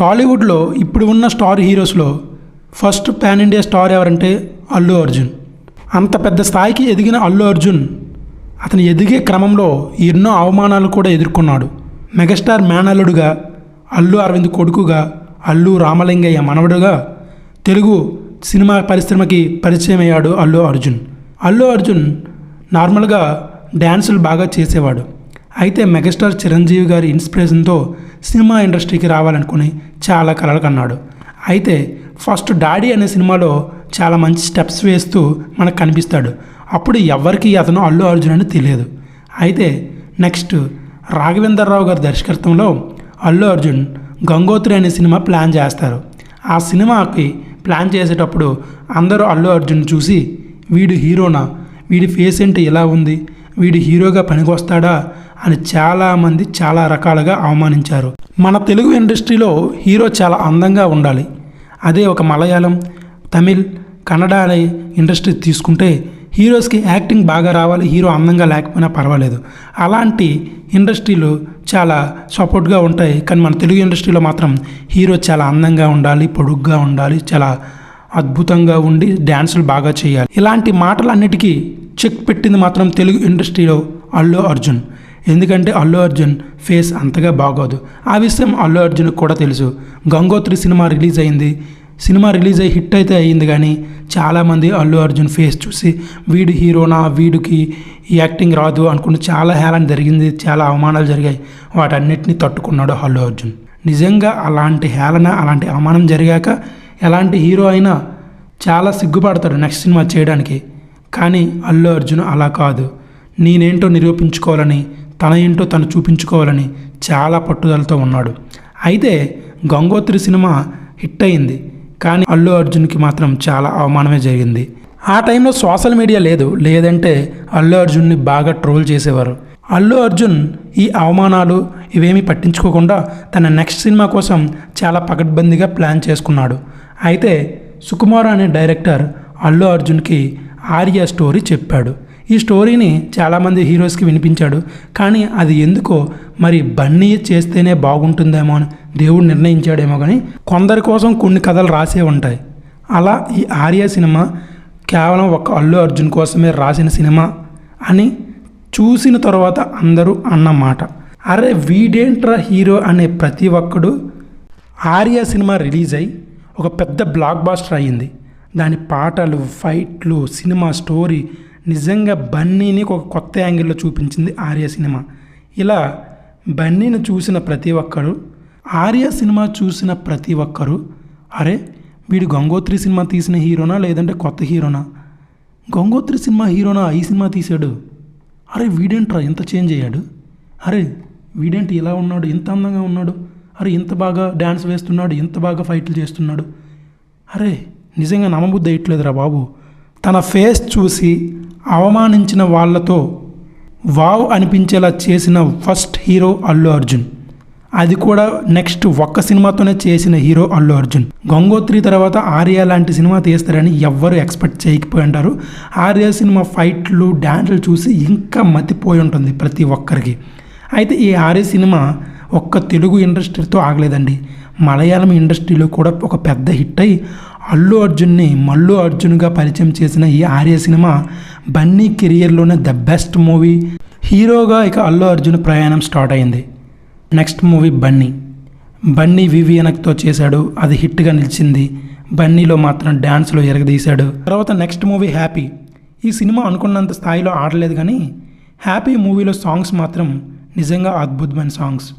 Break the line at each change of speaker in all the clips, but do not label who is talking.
టాలీవుడ్లో ఇప్పుడు ఉన్న స్టార్ హీరోస్లో ఫస్ట్ పాన్ ఇండియా స్టార్ ఎవరంటే అల్లు అర్జున్. అంత పెద్ద స్థాయికి ఎదిగిన అల్లు అర్జున్ అతను ఎదిగే క్రమంలో ఎన్నో అవమానాలు కూడా ఎదుర్కొన్నాడు. మెగాస్టార్ మేనల్లుడుగా అల్లు అరవింద్ కొడుకుగా అల్లు రామలింగయ్య మనవడుగా తెలుగు సినిమా పరిశ్రమకి పరిచయం అయ్యాడు అల్లు అర్జున్. అల్లు అర్జున్ నార్మల్గా డ్యాన్సులు బాగా చేసేవాడు. అయితే మెగాస్టార్ చిరంజీవి గారి ఇన్స్పిరేషన్తో సినిమా ఇండస్ట్రీకి రావాలనుకుని చాలా కలలు కన్నాడు. అయితే ఫస్ట్ డాడీ అనే సినిమాలో చాలా మంచి స్టెప్స్ వేస్తూ మనకు కనిపిస్తాడు. అప్పుడు ఎవరికి అతను అల్లు అర్జున్ అని తెలియదు. అయితే నెక్స్ట్ రాఘవేంద్రరావు గారి దర్శకత్వంలో అల్లు అర్జున్ గంగోత్రి అనే సినిమా ప్లాన్ చేస్తారు. ఆ సినిమాకి ప్లాన్ చేసేటప్పుడు అందరూ అల్లు అర్జున్ చూసి వీడు హీరోనా? వీడి ఫేస్ ఏంటి? ఎలా ఉంది? వీడు హీరోగా పనికొస్తాడా? అని చాలామంది చాలా రకాలుగా అవమానించారు. మన తెలుగు ఇండస్ట్రీలో హీరో చాలా అందంగా ఉండాలి. అదే ఒక మలయాళం తమిళ్ కన్నడ అనే ఇండస్ట్రీ తీసుకుంటే హీరోస్కి యాక్టింగ్ బాగా రావాలి హీరో అందంగా లేకపోయినా పర్వాలేదు. అలాంటి ఇండస్ట్రీలు చాలా సపోర్ట్గా ఉంటాయి. కానీ మన తెలుగు ఇండస్ట్రీలో మాత్రం హీరో చాలా అందంగా ఉండాలి పొడుగ్గా ఉండాలి చాలా అద్భుతంగా ఉండి డ్యాన్సులు బాగా చేయాలి. ఇలాంటి మాటలన్నిటికీ చెక్ పెట్టింది మాత్రం తెలుగు ఇండస్ట్రీలో అల్లు అర్జున్. ఎందుకంటే అల్లు అర్జున్ ఫేస్ అంతగా బాగోదు. ఆ విషయం అల్లు అర్జున్కి కూడా తెలుసు. గంగోత్రి సినిమా రిలీజ్ అయింది. సినిమా రిలీజ్ అయ్యి హిట్ అయితే అయ్యింది కానీ చాలామంది అల్లు అర్జున్ ఫేస్ చూసి వీడు హీరోనా వీడికి యాక్టింగ్ రాదు అనుకుని చాలా హేళన జరిగింది చాలా అవమానాలు జరిగాయి. వాటన్నిటిని తట్టుకున్నాడు అల్లు అర్జున్. నిజంగా అలాంటి హేళన అలాంటి అవమానం జరిగాక ఎలాంటి హీరో అయినా చాలా సిగ్గుపడతాడు నెక్స్ట్ సినిమా చేయడానికి. కానీ అల్లు అర్జున్ అలా కాదు. నేనేంటో నిరూపించుకోవాలని తన ఏంటో తను చూపించుకోవాలని చాలా పట్టుదలతో ఉన్నాడు. అయితే గంగోత్రి సినిమా హిట్ అయింది. కానీ అల్లు అర్జున్కి మాత్రం చాలా అవమానమే జరిగింది. ఆ టైంలో సోషల్ మీడియా లేదు. లేదంటే అల్లు అర్జున్ని బాగా ట్రోల్ చేసేవారు. అల్లు అర్జున్ ఈ అవమానాలు ఇవేమీ పట్టించుకోకుండా తన నెక్స్ట్ సినిమా కోసం చాలా పకడ్బందీగా ప్లాన్ చేసుకున్నాడు. అయితే సుకుమార్ అనే డైరెక్టర్ అల్లు అర్జున్కి ఆర్య స్టోరీ చెప్పాడు. ఈ స్టోరీని చాలామంది హీరోస్కి వినిపించాడు. కానీ అది ఎందుకో మరి బన్నీ చేస్తేనే బాగుంటుందేమో అని దేవుడు నిర్ణయించాడేమో కానీ కొందరి కోసం కొన్ని కథలు రాసే ఉంటాయి. అలా ఈ ఆర్య సినిమా కేవలం ఒక అల్లు అర్జున్ కోసమే రాసిన సినిమా అని చూసిన తర్వాత అందరూ అన్నమాట అరే వీడేంట్రా హీరో అనే ప్రతి ఒక్కడు? ఆర్య సినిమా రిలీజ్ అయ్యి ఒక పెద్ద బ్లాక్ బాస్టర్ అయ్యింది. దాని పాటలు ఫైట్లు సినిమా స్టోరీ నిజంగా బన్నీని ఒక కొత్త యాంగిల్లో చూపించింది ఆర్య సినిమా. ఇలా బన్నీని చూసిన ప్రతి ఒక్కరు ఆర్య సినిమా చూసిన ప్రతి ఒక్కరు అరే వీడు గంగోత్రి సినిమా తీసిన హీరోనా లేదంటే కొత్త హీరోనా? గంగోత్రి సినిమా హీరోనా ఈ సినిమా తీశాడు. అరే వీడేంట్రా ఎంత చేంజ్ అయ్యాడు? అరే వీడేంటి ఇలా ఉన్నాడు ఇంత అందంగా ఉన్నాడు? అరే ఇంత బాగా డ్యాన్స్ వేస్తున్నాడు ఇంత బాగా ఫైట్లు చేస్తున్నాడు? అరే నిజంగా నమ్మబుద్ధి అయ్యట్లేదురా బాబు. తన ఫేస్ చూసి అవమానించిన వాళ్ళతో వావ్ అనిపించేలా చేసిన ఫస్ట్ హీరో అల్లు అర్జున్. అది కూడా నెక్స్ట్ ఒక్క సినిమాతోనే చేసిన హీరో అల్లు అర్జున్. గంగోత్రి తర్వాత ఆర్య లాంటి సినిమా తీస్తారని ఎవ్వరు ఎక్స్పెక్ట్ చేయకపోయి ఉంటారు. ఆర్య సినిమా ఫైట్లు డ్యాన్సులు చూసి ఇంకా మతిపోయి ఉంటుంది ప్రతి ఒక్కరికి. అయితే ఈ ఆర్య సినిమా ఒక్క తెలుగు ఇండస్ట్రీతో ఆగలేదండి. మలయాళం ఇండస్ట్రీలో కూడా ఒక పెద్ద హిట్ అయి అల్లు అర్జున్ని మల్లు అర్జున్గా పరిచయం చేసిన ఈ ఆర్య సినిమా బన్నీ కెరియర్లోనే ద బెస్ట్ మూవీ. హీరోగా ఇక అల్లు అర్జున్ ప్రయాణం స్టార్ట్ అయింది. Next movie Bunny. బన్నీ వివిఎనక్తో చేశాడు అది హిట్గా నిలిచింది. బన్నీలో మాత్రం డ్యాన్స్లో ఎరగదీశాడు. తర్వాత నెక్స్ట్ మూవీ హ్యాపీ. ఈ సినిమా అనుకున్నంత స్థాయిలో ఆడలేదు కానీ హ్యాపీ మూవీలో సాంగ్స్ మాత్రం నిజంగా అద్భుతమైన సాంగ్స్.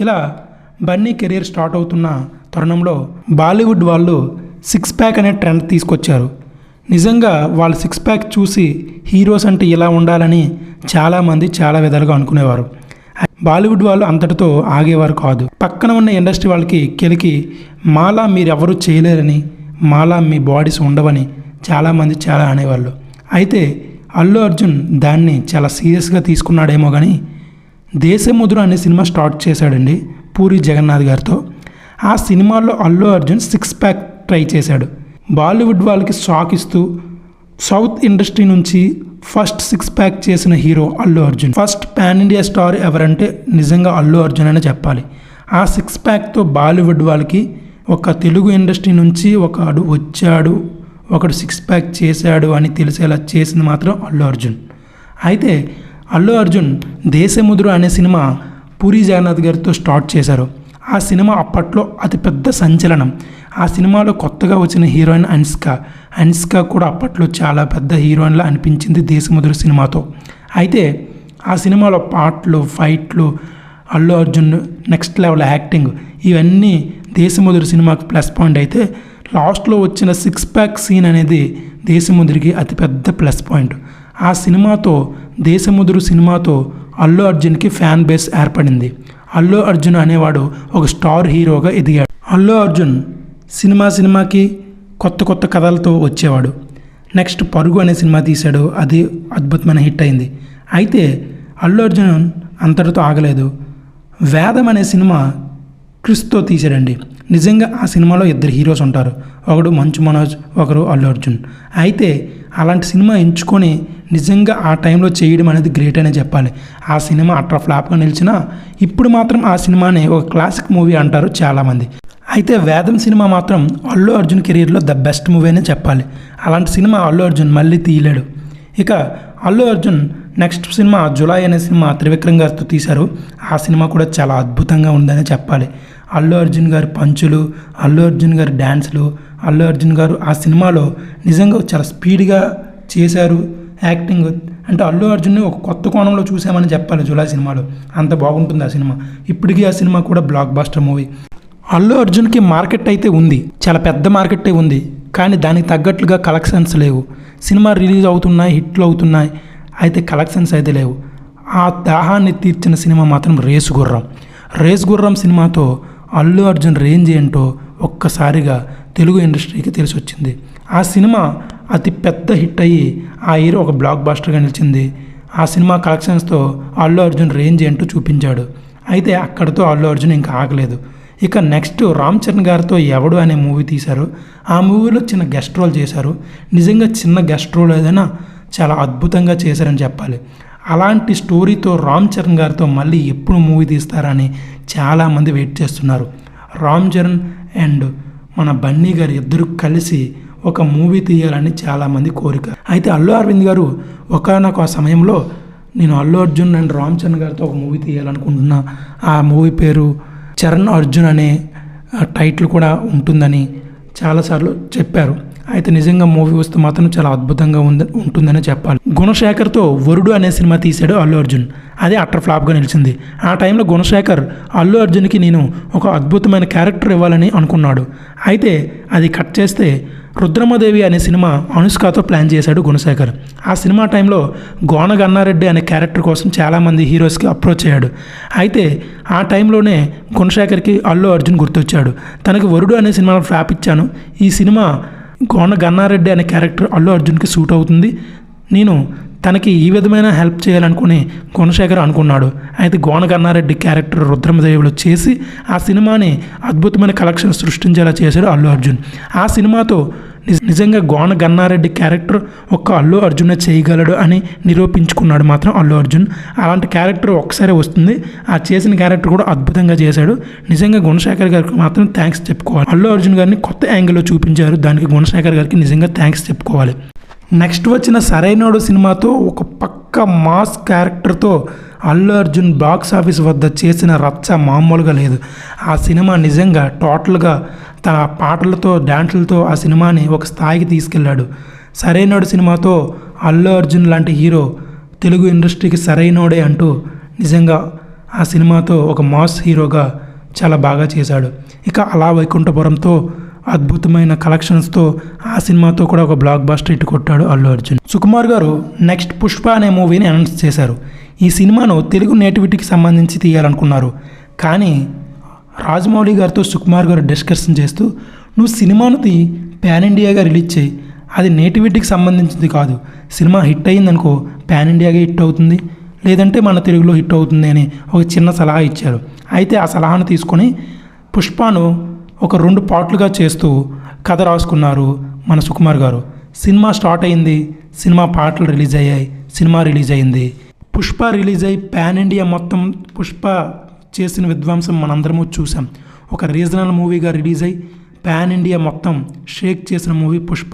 ఇలా బన్నీ కెరీర్ స్టార్ట్ అవుతున్న తరుణంలో బాలీవుడ్ వాళ్ళు సిక్స్ ప్యాక్ అనే ట్రెండ్ తీసుకొచ్చారు. నిజంగా వాళ్ళు సిక్స్ ప్యాక్ చూసి హీరోస్ అంటే ఇలా ఉండాలని చాలామంది చాలా విధాలుగా అనుకునేవారు. బాలీవుడ్ వాళ్ళు అంతటితో ఆగేవారు కాదు. పక్కన ఉన్న ఇండస్ట్రీ వాళ్ళకి కెలికి మాలా మీరెవరూ చేయలేరని మాలా మీ బాడీస్ ఉండవని చాలామంది చాలా అనేవాళ్ళు. అయితే అల్లు అర్జున్ దాన్ని చాలా సీరియస్గా తీసుకున్నాడేమో కానీ దేశముద్ర అనే సినిమా స్టార్ట్ చేశాడండి పూరి జగన్నాథ్ గారితో. ఆ సినిమాలో Allu Arjun six pack try చేశాడు. బాలీవుడ్ వాళ్ళకి షాక్ ఇస్తూ సౌత్ ఇండస్ట్రీ నుంచి ఫస్ట్ సిక్స్ ప్యాక్ చేసిన hero Allu Arjun. First pan India star ఎవరంటే నిజంగా అల్లు అర్జున్ అనే చెప్పాలి. ఆ సిక్స్ ప్యాక్తో బాలీవుడ్ వాళ్ళకి ఒక తెలుగు ఇండస్ట్రీ నుంచి ఒకడు వచ్చాడు ఒకడు సిక్స్ ప్యాక్ చేశాడు అని తెలిసేలా చేసింది మాత్రం అల్లు అర్జున్. అయితే అల్లు అర్జున్ దేశముద్రు అనే సినిమా పూరి జగన్నాథ్ గారితో స్టార్ట్ చేశారు. ఆ సినిమా అప్పట్లో అతిపెద్ద సంచలనం. ఆ సినిమాలో కొత్తగా వచ్చిన హీరోయిన్ అనుష్క అనుష్క కూడా అప్పట్లో చాలా పెద్ద హీరోయిన్లా అనిపించింది దేశముదురు సినిమాతో. అయితే ఆ సినిమాలో పాటలు ఫైట్లు Allu Arjun next level acting ఇవన్నీ దేశముదురు సినిమాకి ప్లస్ పాయింట్ అయితే లాస్ట్లో వచ్చిన సిక్స్ ప్యాక్ సీన్ అనేది దేశముదురికి అతిపెద్ద ప్లస్ పాయింట్. ఆ సినిమాతో దేశముదురు సినిమాతో అల్లు అర్జున్కి ఫ్యాన్ బేస్ ఏర్పడింది. అల్లు అర్జున్ అనేవాడు ఒక స్టార్ హీరోగా ఎదిగాడు. అల్లు అర్జున్ సినిమా సినిమాకి కొత్త కొత్త కథలతో వచ్చేవాడు. నెక్స్ట్ పరుగు అనే సినిమా తీశాడు. అది అద్భుతమైన హిట్ అయింది. అయితే అల్లు అర్జున్ అంతటితో ఆగలేదు. వేదం అనే సినిమా క్రిస్తో తీశాడండి. నిజంగా ఆ సినిమాలో ఇద్దరు హీరోస్ ఉంటారు. ఒకడు మంచు మనోజ్ ఒకరు అల్లు అర్జున్. అయితే అలాంటి సినిమా ఎంచుకొని నిజంగా ఆ టైంలో చేయడం అనేది గ్రేట్ అనే చెప్పాలి. ఆ సినిమా అట్రా ఫ్లాప్గా నిలిచినా ఇప్పుడు మాత్రం ఆ సినిమాని ఒక క్లాసిక్ మూవీ అంటారు చాలామంది. అయితే వేదం సినిమా మాత్రం అల్లు అర్జున్ కెరీర్లో ద బెస్ట్ మూవీ అనే చెప్పాలి. అలాంటి సినిమా అల్లు అర్జున్ మళ్ళీ తీయలేడు. ఇక Allu Arjun next cinema July అనే సినిమా త్రివిక్రమ్ గారితో తీశారు. ఆ సినిమా కూడా చాలా అద్భుతంగా ఉందనే చెప్పాలి. అల్లు అర్జున్ గారి పంచులు అల్లు అర్జున్ గారి డ్యాన్స్లు అల్లు అర్జున్ గారు ఆ సినిమాలో నిజంగా చాలా స్పీడ్గా చేశారు యాక్టింగ్. అంటే అల్లు అర్జున్ని ఒక కొత్త కోణంలో చూసామని చెప్పాలి జులై సినిమాలో. అంత బాగుంటుంది ఆ సినిమా. ఇప్పటికీ ఆ సినిమా కూడా బ్లాక్ బాస్టర్ మూవీ అల్లు అర్జున్కి మార్కెట్ అయితే ఉంది. చాలా పెద్ద మార్కెట్ ఉంది. కానీ దానికి తగ్గట్లుగా కలెక్షన్స్ లేవు. సినిమా రిలీజ్ అవుతున్నాయి హిట్లు అవుతున్నాయి. అయితే కలెక్షన్స్ అయితే లేవు. ఆ దాహాన్ని తీర్చిన సినిమా మాత్రం రేసు గుర్రం. రేసు గుర్రం సినిమాతో అల్లు అర్జున్ రేంజ్ ఏంటో ఒక్కసారిగా తెలుగు ఇండస్ట్రీకి తెలిసి వచ్చింది ఆ సినిమా అతి పెద్ద హిట్ అయ్యి ఆ హీరో ఒక బ్లాక్ బాస్టర్గా నిలిచింది. ఆ సినిమా కలెక్షన్స్తో అల్లు అర్జున్ రేంజ్ ఏంటో చూపించాడు. అయితే అక్కడితో అల్లు అర్జున్ ఇంకా ఆగలేదు. ఇక నెక్స్ట్ రామ్ చరణ్ గారితో ఎవడు అనే మూవీ తీశారు. ఆ మూవీలో చిన్న గెస్ట్ రోల్ చేశారు. నిజంగా చిన్న గెస్ట్ రోల్ ఏదైనా చాలా అద్భుతంగా చేశారని చెప్పాలి. అలాంటి స్టోరీతో రామ్ చరణ్ గారితో మళ్ళీ ఎప్పుడు మూవీ తీస్తారని చాలామంది వెయిట్ చేస్తున్నారు. రామ్ చరణ్ అండ్ మన బన్నీ గారు ఇద్దరు కలిసి ఒక మూవీ తీయాలని చాలామంది కోరిక. అయితే అల్లు అరవింద్ గారు ఒకనొక సమయంలో నేను అల్లు అర్జున్ అండ్ రామ్ చరణ్ గారితో ఒక మూవీ తీయాలనుకుంటున్నా. ఆ మూవీ పేరు చరణ్ అర్జున్ అనే టైటిల్ కూడా ఉంటుందని చాలాసార్లు చెప్పారు. అయితే నిజంగా మూవీ వస్తే మాత్రం చాలా అద్భుతంగా ఉంది ఉంటుందని చెప్పాలి. గుణశేఖర్తో వరుడు అనే సినిమా తీశాడు అల్లు అర్జున్. అదే అట్టర్ ఫ్లాప్గా నిలిచింది. ఆ టైంలో గుణశేఖర్ అల్లు అర్జున్కి నేను ఒక అద్భుతమైన క్యారెక్టర్ ఇవ్వాలని అనుకున్నాడు. అయితే అది కట్ చేస్తే రుద్రమదేవి అనే సినిమా అనుష్కతో ప్లాన్ చేశాడు గుణశేఖర్. ఆ సినిమా టైంలో గోన గన్నారెడ్డి అనే క్యారెక్టర్ కోసం చాలామంది హీరోస్కి అప్రోచ్ అయ్యాడు. అయితే ఆ టైంలోనే గుణశేఖర్కి అల్లు అర్జున్ గుర్తొచ్చాడు. తనకు వరుడు అనే సినిమాలో ఫ్లాప్ ఇచ్చాను. ఈ సినిమా గోన గన్నారెడ్డి అనే క్యారెక్టర్ అల్లు అర్జున్కి సూట్ అవుతుంది. నేను తనకి ఈ విధమైన హెల్ప్ చేయాలనుకుని గుణశేఖర్ అనుకున్నాడు. అయితే గోన గన్నారెడ్డి క్యారెక్టర్ రుద్రమదేవులు చేసి ఆ సినిమాని అద్భుతమైన కలెక్షన్ సృష్టించేలా చేశాడు అల్లు అర్జున్. ఆ సినిమాతో నిజ- నిజంగా గోన గన్నారెడ్డి క్యారెక్టర్ ఒక్క అల్లు అర్జునే చేయగలడు అని నిరూపించుకున్నాడు మాత్రం అల్లు అర్జున్. అలాంటి క్యారెక్టర్ ఒక్కసారి వస్తుంది. ఆ చేసిన క్యారెక్టర్ కూడా అద్భుతంగా చేశాడు. నిజంగా గుణశేఖర్ గారికి మాత్రం థ్యాంక్స్ చెప్పుకోవాలి. అల్లు అర్జున్ గారిని కొత్త యాంగిల్లో చూపించారు. దానికి గుణశేఖర్ గారికి నిజంగా థ్యాంక్స్ చెప్పుకోవాలి. నెక్స్ట్ వచ్చిన సరైనోడు సినిమాతో ఒక పక్క మాస్ క్యారెక్టర్తో అల్లు అర్జున్ బాక్స్ ఆఫీస్ వద్ద చేసిన రచ్చ మామూలుగా లేదు. ఆ సినిమా నిజంగా టోటల్గా తన పాటలతో డ్యాన్సులతో ఆ సినిమాని ఒక స్థాయికి తీసుకెళ్ళాడు సరైనోడు సినిమాతో అల్లు అర్జున్ లాంటి హీరో తెలుగు ఇండస్ట్రీకి సరైనోడే అంటూ నిజంగా ఆ సినిమాతో ఒక మాస్ హీరోగా చాలా బాగా చేశాడు. ఇక అలా వైకుంఠపురంతో అద్భుతమైన కలెక్షన్స్తో ఆ సినిమాతో కూడా ఒక బ్లాక్ బాస్టర్ హిట్ కొట్టాడు అల్లు అర్జున్. సుకుమార్ గారు నెక్స్ట్ పుష్ప అనే మూవీని అనౌన్స్ చేశారు. ఈ సినిమాను తెలుగు నేటివిటీకి సంబంధించి తీయాలనుకున్నారు. కానీ రాజమౌళి గారితో సుకుమార్ గారు డిస్కషన్ చేస్తూ నువ్వు సినిమాను తీ ప్యాన్ ఇండియాగా రిలీజ్ చేయి. అది నేటివిటీకి సంబంధించింది కాదు. సినిమా హిట్ అయిందనుకో ప్యాన్ ఇండియాగా హిట్ అవుతుంది. లేదంటే మన తెలుగులో హిట్ అవుతుంది అని ఒక చిన్న సలహా ఇచ్చారు. అయితే ఆ సలహాను తీసుకొని పుష్పను ఒక రెండు పార్ట్లుగా చేస్తూ కథ రాసుకున్నారు మన సుకుమార్ గారు. సినిమా స్టార్ట్ అయింది సినిమా పాటలు రిలీజ్ అయ్యాయి సినిమా రిలీజ్ అయింది. పుష్ప రిలీజ్ అయ్యి పాన్ ఇండియా మొత్తం పుష్ప చేసిన విధ్వంసం మనందరము చూసాం ఒక రీజనల్ మూవీగా రిలీజ్ అయి పాన్ ఇండియా మొత్తం షేక్ చేసిన మూవీ పుష్ప.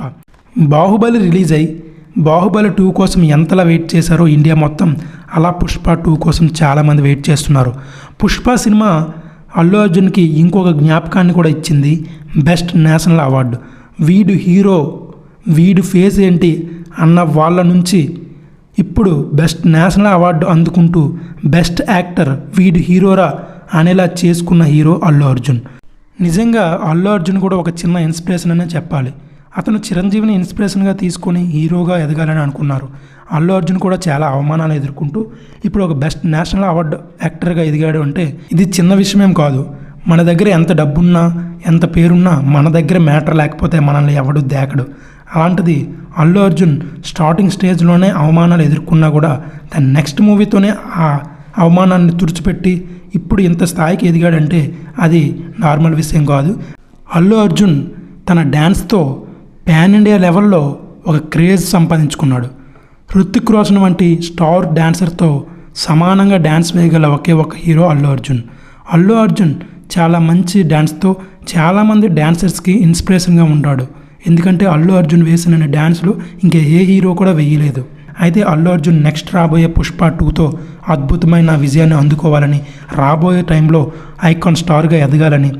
బాహుబలి రిలీజ్ అయి బాహుబలి టూ కోసం ఎంతలా వెయిట్ చేశారో ఇండియా మొత్తం అలా పుష్ప టూ కోసం చాలామంది వెయిట్ చేస్తున్నారు. పుష్ప సినిమా అల్లు అర్జున్కి ఇంకొక జ్ఞాపకాన్ని కూడా ఇచ్చింది బెస్ట్ నేషనల్ అవార్డు. వీడు హీరో వీడు ఫేస్ ఏంటి అన్న వాళ్ళ నుంచి ఇప్పుడు బెస్ట్ నేషనల్ అవార్డు అందుకుంటూ బెస్ట్ యాక్టర్ వీడు హీరోరా అనేలా చేసుకున్న హీరో అల్లు అర్జున్. నిజంగా అల్లు అర్జున్ కూడా ఒక చిన్న ఇన్స్పిరేషన్ అనే చెప్పాలి. అతను చిరంజీవిని ఇన్స్పిరేషన్గా తీసుకొని హీరోగా ఎదగాలని అనుకున్నారు. అల్లు అర్జున్ కూడా చాలా అవమానాలు ఎదుర్కొంటూ ఇప్పుడు ఒక బెస్ట్ నేషనల్ అవార్డు యాక్టర్గా ఎదిగాడు అంటే ఇది చిన్న విషయమేం కాదు. మన దగ్గర ఎంత డబ్బున్నా ఎంత పేరున్నా మన దగ్గర మ్యాటర్ లేకపోతే మనల్ని ఎవడు దేకడు. అలాంటిది అల్లు అర్జున్ స్టార్టింగ్ స్టేజ్లోనే అవమానాలు ఎదుర్కొన్నా కూడా తన నెక్స్ట్ మూవీతోనే ఆ అవమానాన్ని తుడిచిపెట్టి ఇప్పుడు ఇంత స్థాయికి ఎదిగాడంటే అది నార్మల్ విషయం కాదు. అల్లు అర్జున్ తన డ్యాన్స్తో పాన్ ఇండియా లెవెల్లో ఒక క్రేజ్ సంపాదించుకున్నాడు. హృతిక్ రోషన్ వంటి స్టార్ డాన్సర్తో సమానంగా డ్యాన్స్ వేయగల ఒకే ఒక హీరో అల్లు అర్జున్. అల్లు అర్జున్ చాలా మంచి డ్యాన్స్తో చాలామంది డ్యాన్సర్స్కి ఇన్స్పిరేషన్గా ఉంటాడు. ఎందుకంటే అల్లు అర్జున్ వేసిన డ్యాన్స్లు ఇంకా ఏ హీరో కూడా వేయలేదు. అయితే అల్లు అర్జున్ నెక్స్ట్ రాబోయే పుష్ప టూతో అద్భుతమైన విజయాన్ని అందుకోవాలని రాబోయే టైంలో ఐకాన్ స్టార్గా ఎదగాలని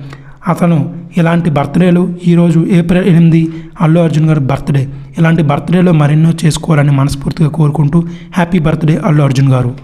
అతను ఇలాంటి బర్త్డేలు ఈరోజు ఏప్రిల్ ఎనిమిది అల్లు అర్జున్ గారి బర్త్డే. ఇలాంటి బర్త్డేలో మరెన్నో చేసుకోవాలని మనస్ఫూర్తిగా కోరుకుంటూ హ్యాపీ బర్త్డే అల్లు అర్జున్ గారు.